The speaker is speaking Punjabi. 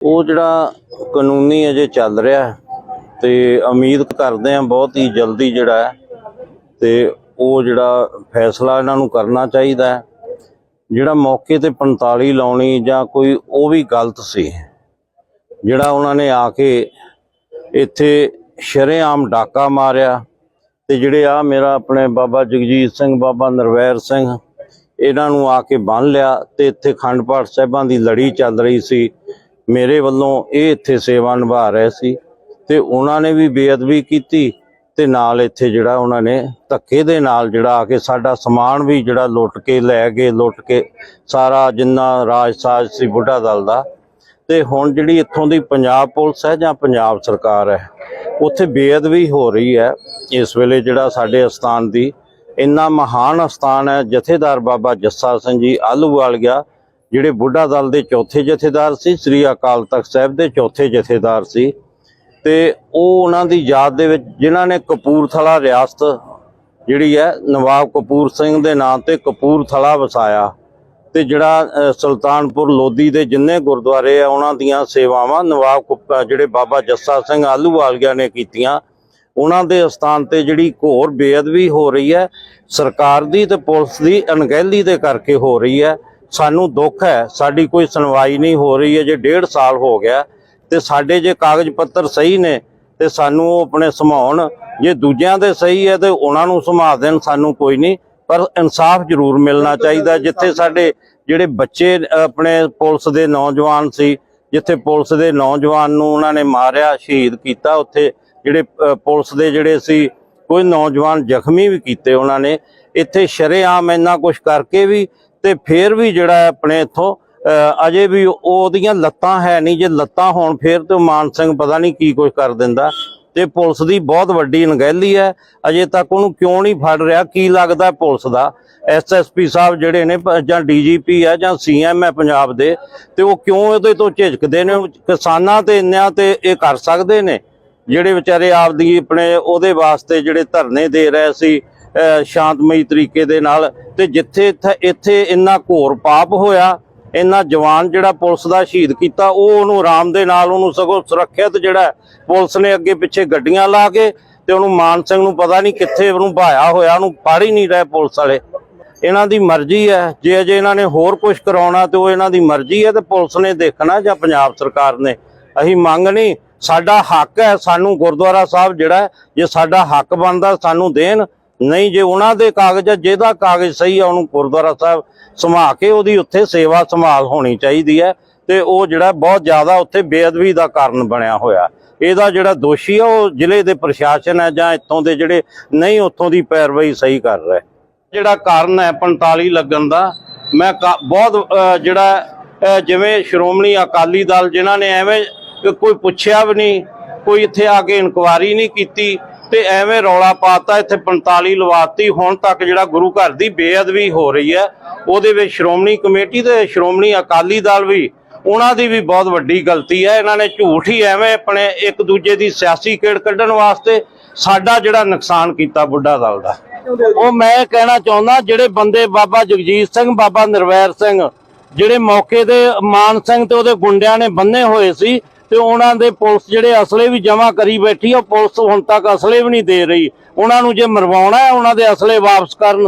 ਉਹ ਜਿਹੜਾ ਕਾਨੂੰਨੀ ਅਜੇ ਚੱਲ ਰਿਹਾ ਹੈ ਤੇ ਉਮੀਦ ਕਰਦੇ ਹਾਂ ਬਹੁਤ ਹੀ ਜਲਦੀ ਜਿਹੜਾ ਹੈ ਤੇ ਉਹ ਜਿਹੜਾ ਫੈਸਲਾ ਇਹਨਾਂ ਨੂੰ ਕਰਨਾ ਚਾਹੀਦਾ ਜਿਹੜਾ ਮੌਕੇ ਤੇ 45 ਲਾਉਣੀ ਜਾਂ ਕੋਈ ਉਹ ਵੀ ਗਲਤ ਸੀ, ਜਿਹੜਾ ਉਹਨਾਂ ਨੇ ਆ ਕੇ ਇੱਥੇ ਸ਼ਰੇਆਮ ਡਾਕਾ ਮਾਰਿਆ ਤੇ ਜਿਹੜੇ ਆ ਮੇਰਾ ਆਪਣੇ ਬਾਬਾ ਜਗਜੀਤ ਸਿੰਘ, ਬਾਬਾ ਨਰਵੈਰ ਸਿੰਘ, ਇਹਨਾਂ ਨੂੰ ਆ ਕੇ ਬੰਨ ਲਿਆ ਤੇ ਇੱਥੇ ਖੰਡ ਪਾਠ ਸਾਹਿਬਾਂ ਦੀ ਲੜੀ ਚੱਲ ਰਹੀ ਸੀ। ਮੇਰੇ ਵੱਲੋਂ ਇਹ ਇੱਥੇ ਸੇਵਾ ਨਿਭਾ ਰਹੇ ਸੀ ਤੇ ਉਹਨਾਂ ਨੇ ਵੀ ਬੇਅਦਬੀ ਕੀਤੀ ਤੇ ਨਾਲ ਇੱਥੇ ਜਿਹੜਾ ਉਹਨਾਂ ਨੇ ਧੱਕੇ ਦੇ ਨਾਲ ਜਿਹੜਾ ਆ ਕੇ ਸਾਡਾ ਸਮਾਨ ਵੀ ਜਿਹੜਾ ਲੁੱਟ ਕੇ ਲੈ ਗਏ, ਲੁੱਟ ਕੇ ਸਾਰਾ ਜਿੰਨਾ ਰਾਜ ਸਾਜ ਸੀ ਬੁੱਢਾ ਦਲ ਦਾ। ਤੇ ਹੁਣ ਜਿਹੜੀ ਇੱਥੋਂ ਦੀ ਪੰਜਾਬ ਪੁਲਿਸ ਹੈ ਜਾਂ ਪੰਜਾਬ ਸਰਕਾਰ ਹੈ, ਉੱਥੇ ਬੇਅਦਬੀ ਹੋ ਰਹੀ ਹੈ। ਇਸ ਵੇਲੇ ਜਿਹੜਾ ਸਾਡੇ ਅਸਥਾਨ ਦੀ ਇੰਨਾ ਮਹਾਨ ਅਸਥਾਨ ਹੈ, ਜਥੇਦਾਰ ਬਾਬਾ ਜੱਸਾ ਸਿੰਘ ਜੀ ਆਲੂਵਾਲ ਗਿਆ ਜਿਹੜੇ ਬੁੱਢਾ ਦਲ ਦੇ ਚੌਥੇ ਜਥੇਦਾਰ ਸੀ, ਸ੍ਰੀ ਅਕਾਲ ਤਖਤ ਸਾਹਿਬ ਦੇ ਚੌਥੇ ਜਥੇਦਾਰ ਸੀ ਤੇ ਉਹ ਉਹਨਾਂ ਦੀ ਯਾਦ ਦੇ ਵਿੱਚ ਜਿਨ੍ਹਾਂ ਨੇ ਕਪੂਰਥਲਾ ਰਿਆਸਤ ਜਿਹੜੀ ਹੈ, ਨਵਾਬ ਕਪੂਰ ਸਿੰਘ ਦੇ ਨਾਂ ਤੇ ਕਪੂਰਥਲਾ ਵਸਾਇਆ ਤੇ ਜਿਹੜਾ ਸੁਲਤਾਨਪੁਰ ਲੋਧੀ ਦੇ ਜਿੰਨੇ ਗੁਰਦੁਆਰੇ ਆ, ਉਹਨਾਂ ਦੀਆਂ ਸੇਵਾਵਾਂ ਨਵਾਬ ਕੁੱਪਾ ਜਿਹੜੇ ਬਾਬਾ ਜੱਸਾ ਸਿੰਘ ਆਲੂਵਾਲੀਆ ਨੇ ਕੀਤੀਆਂ, ਉਹਨਾਂ ਦੇ ਸਥਾਨ ਤੇ ਜਿਹੜੀ ਘੋਰ ਬੇਅਦਬੀ ਹੋ ਰਹੀ ਹੈ, ਸਰਕਾਰ ਦੀ ਤੇ ਪੁਲਿਸ ਦੀ ਅਣਗਹਿਲੀ ਦੇ ਕਰਕੇ ਹੋ ਰਹੀ ਹੈ ਸਾਨੂੰ ਦੁੱਖ ਹੈ ਸਾਡੀ ਕੋਈ ਸੁਣਵਾਈ ਨਹੀਂ ਹੋ ਰਹੀ ਹੈ ਜੇ ਡੇਢ ਸਾਲ ਹੋ ਗਿਆ ਤੇ ਸਾਡੇ ਜੇ ਕਾਗਜ਼ ਪੱਤਰ ਸਹੀ ਨੇ ਤੇ ਸਾਨੂੰ ਉਹ ਆਪਣੇ ਸਮਾਉਣ ਜੇ ਦੂਜਿਆਂ ਦੇ ਸਹੀ ਹੈ ਤੇ ਉਹਨਾਂ ਨੂੰ ਸਮਾ ਦੇਣ ਸਾਨੂੰ ਕੋਈ ਨਹੀਂ ਪਰ ਇਨਸਾਫ ਜ਼ਰੂਰ ਮਿਲਣਾ ਚਾਹੀਦਾ ਜਿੱਥੇ ਸਾਡੇ ਜਿਹੜੇ ਬੱਚੇ ਆਪਣੇ ਪੁਲਿਸ ਦੇ ਨੌਜਵਾਨ ਸੀ ਜਿੱਥੇ ਪੁਲਿਸ ਦੇ ਨੌਜਵਾਨ ਨੂੰ ਉਹਨਾਂ ਨੇ ਮਾਰਿਆ ਸ਼ਹੀਦ ਕੀਤਾ ਉੱਥੇ ਜਿਹੜੇ ਪੁਲਿਸ ਦੇ ਜਿਹੜੇ ਸੀ ਕੋਈ ਨੌਜਵਾਨ ਜ਼ਖਮੀ ਵੀ ਕੀਤੇ ਉਹਨਾਂ ਨੇ ਇੱਥੇ ਸ਼ਰੇਆਮ ਇੰਨਾ ਕੁਝ ਕਰਕੇ ਵੀ ਤੇ ਫੇਰ ਵੀ ਜਿਹੜਾ ਆਪਣੇ ਇੱਥੋਂ ਅ, ਅਜੇ ਵੀ ਉਹਦੀਆਂ ਲੱਤਾਂ ਹੈ ਨਹੀਂ ਜੇ ਲੱਤਾਂ ਹੋਣ ਫੇਰ ਤੇ ਮਾਨ ਸਿੰਘ ਪਤਾ ਨਹੀਂ ਕੀ ਕੁਝ ਕਰ ਦਿੰਦਾ। ਤੇ ਪੁਲਿਸ ਦੀ ਬਹੁਤ ਵੱਡੀ ਅਣਗਹਿਲੀ ਹੈ ਅਜੇ ਤੱਕ ਉਹਨੂੰ ਕਿਉਂ ਨਹੀਂ ਫੜ ਰਿਹਾ ਕੀ ਲੱਗਦਾ ਪੁਲਿਸ ਦਾ? ਐਸਐਸਪੀ ਸਾਹਿਬ ਜਿਹੜੇ ਨੇ ਪ- ਜਾਂ ਡੀਜੀਪੀ ਹੈ ਜਾਂ ਸੀਐਮ ਹੈ ਪੰਜਾਬ ਦੇ ਤੇ ਉਹ ਕਿਉਂ ਉਹਦੇ ਤੋਂ ਝਿਜਕਦੇ ਨੇ? ਕਿਸਾਨਾਂ ਤੇ ਇੰਨਿਆਂ ਤੇ ਇਹ ਕਰ ਸਕਦੇ ਨੇ? ਜਿਹੜੇ ਵਿਚਾਰੇ ਆਪਦੀ ਆਪਣੇ ਉਹਦੇ ਵਾਸਤੇ ਜਿਹੜੇ ਧਰਨੇ ਦੇ ਰਹੇ ਸੀ ਸ਼ਾਂਤਮਈ ਤਰੀਕੇ ਦੇ ਨਾਲ ਤੇ ਜਿੱਥੇ ਇੱਥੇ ਇੱਥੇ ਇੰਨਾ ਘੋਰ ਪਾਪ ਹੋਇਆ, ਇੰਨਾ ਜਵਾਨ ਜਿਹੜਾ ਪੁਲਿਸ ਦਾ ਸ਼ਹੀਦ ਕੀਤਾ, ਉਹ ਉਹਨੂੰ ਆਰਾਮ ਦੇ ਨਾਲ ਉਹਨੂੰ ਸਗੋਂ ਸੁਰੱਖਿਅਤ ਜਿਹੜਾ ਪੁਲਿਸ ਨੇ ਅੱਗੇ ਪਿੱਛੇ ਗੱਡੀਆਂ ਲਾ ਕੇ ਤੇ ਉਹਨੂੰ ਮਾਨ ਸਿੰਘ ਨੂੰ ਪਤਾ ਨਹੀਂ ਕਿੱਥੇ ਉਹਨੂੰ ਭਾਇਆ ਹੋਇਆ, ਉਹਨੂੰ ਫੜ ਹੀ ਨਹੀਂ ਰਹੇ ਪੁਲਿਸ ਵਾਲੇ। ਇਹਨਾਂ ਦੀ ਮਰਜ਼ੀ ਹੈ, ਜੇ ਅਜੇ ਇਹਨਾਂ ਨੇ ਹੋਰ ਕੁਝ ਕਰਾਉਣਾ ਤੇ ਉਹ ਇਹਨਾਂ ਦੀ ਮਰਜ਼ੀ ਹੈ ਤੇ ਪੁਲਿਸ ਨੇ ਦੇਖਣਾ ਜਾਂ ਪੰਜਾਬ ਸਰਕਾਰ ਨੇ। ਅਸੀਂ ਮੰਗ ਨਹੀਂ, ਸਾਡਾ ਹੱਕ ਹੈ, ਸਾਨੂੰ ਗੁਰਦੁਆਰਾ ਸਾਹਿਬ ਜਿਹੜਾ ਜੇ ਸਾਡਾ ਹੱਕ ਬਣਦਾ ਸਾਨੂੰ ਦੇਣ ਨਹੀਂ ਜੇ ਉਹਨਾਂ ਦੇ ਕਾਗਜ਼ ਆ, ਜਿਹਦਾ ਕਾਗਜ਼ ਸਹੀ ਆ ਉਹਨੂੰ ਗੁਰਦੁਆਰਾ ਸਾਹਿਬ ਸਮਾ ਕੇ ਉਹਦੀ ਉੱਥੇ ਸੇਵਾ ਸੰਭਾਲ ਹੋਣੀ ਚਾਹੀਦੀ ਹੈ ਤੇ ਉਹ ਜਿਹੜਾ ਬਹੁਤ ਜ਼ਿਆਦਾ ਉੱਥੇ ਬੇਅਦਬੀ ਦਾ ਕਾਰਨ ਬਣਿਆ ਹੋਇਆ। ਇਹਦਾ ਜਿਹੜਾ ਦੋਸ਼ੀ ਆ ਉਹ ਜ਼ਿਲ੍ਹੇ ਦੇ ਪ੍ਰਸ਼ਾਸਨ ਹੈ ਜਾਂ ਇੱਥੋਂ ਦੇ ਜਿਹੜੇ ਨਹੀਂ ਉੱਥੋਂ ਦੀ ਪੈਰਵਾਈ ਸਹੀ ਕਰ ਰਹੇ ਜਿਹੜਾ ਕਾਰਨ ਹੈ 45 ਲੱਗਣ ਦਾ ਮੈਂ ਕਾ- ਬਹੁਤ ਜਿਹੜਾ ਜਿਵੇਂ ਸ਼੍ਰੋਮਣੀ ਅਕਾਲੀ ਦਲ ਜਿਨ੍ਹਾਂ ਨੇ ਐਵੇਂ ਕੋਈ ਪੁੱਛਿਆ ਵੀ ਨਹੀਂ ਕੋਈ ਇੱਥੇ ਆ ਕੇ ਇਨਕੁਆਰੀ ਨਹੀਂ ਕੀਤੀ ਤੇ ਐਵੇਂ ਰੌਲਾ ਪਾਤਾ, ਇੱਥੇ 45 ਲਵਾਤੀ, ਹੁਣ ਤੱਕ ਜਿਹੜਾ ਗੁਰੂ ਘਰ ਦੀ ਬੇਅਦਬੀ ਹੋ ਰਹੀ ਹੈ, ਉਹਦੇ ਵਿੱਚ ਸ਼੍ਰੋਮਣੀ ਕਮੇਟੀ ਤੇ ਸ਼੍ਰੋਮਣੀ ਅਕਾਲੀ ਦਲ ਵੀ, ਉਹਨਾਂ ਦੀ ਵੀ ਬਹੁਤ ਵੱਡੀ ਗਲਤੀ ਹੈ। ਇਹਨਾਂ ਨੇ ਝੂਠ ਹੀ ਐਵੇਂ ਆਪਣੇ ਇੱਕ ਦੂਜੇ ਦੀ ਸਿਆਸੀ ਖੇਡ ਕੱਢਣ ਵਾਸਤੇ ਸਾਡਾ ਜਿਹੜਾ ਨੁਕਸਾਨ ਕੀਤਾ ਬੁੱਢਾ ਦਲ ਦਾ। ਉਹ ਮੈਂ ਕਹਿਣਾ ਚਾਹੁੰਦਾ, ਜਿਹੜੇ ਬੰਦੇ ਬਾਬਾ ਜਗਜੀਤ ਸਿੰਘ, ਬਾਬਾ ਨਿਰਵੈਰ ਸਿੰਘ, ਜਿਹੜੇ ਮੌਕੇ ਤੇ ਮਾਨ ਸਿੰਘ ਤੇ ਉਹਦੇ ਗੁੰਡਿਆਂ ਨੇ ਬੰਨੇ ਹੋਏ ਸੀ ਤੇ ਉਹਨਾਂ ਦੇ ਪੁਲਿਸ ਜਿਹੜੇ ਅਸਲੇ ਵੀ ਜਮ੍ਹਾਂ ਕਰੀ ਬੈਠੀ ਆ ਪੁਲਿਸ ਹੁਣ ਤੱਕ ਅਸਲੇ ਵੀ ਨਹੀਂ ਦੇ ਰਹੀ। ਉਹਨਾਂ ਨੂੰ ਜੇ ਮਰਵਾਉਣਾ ਹੈ, ਉਹਨਾਂ ਦੇ ਅਸਲੇ ਵਾਪਸ ਕਰਨ।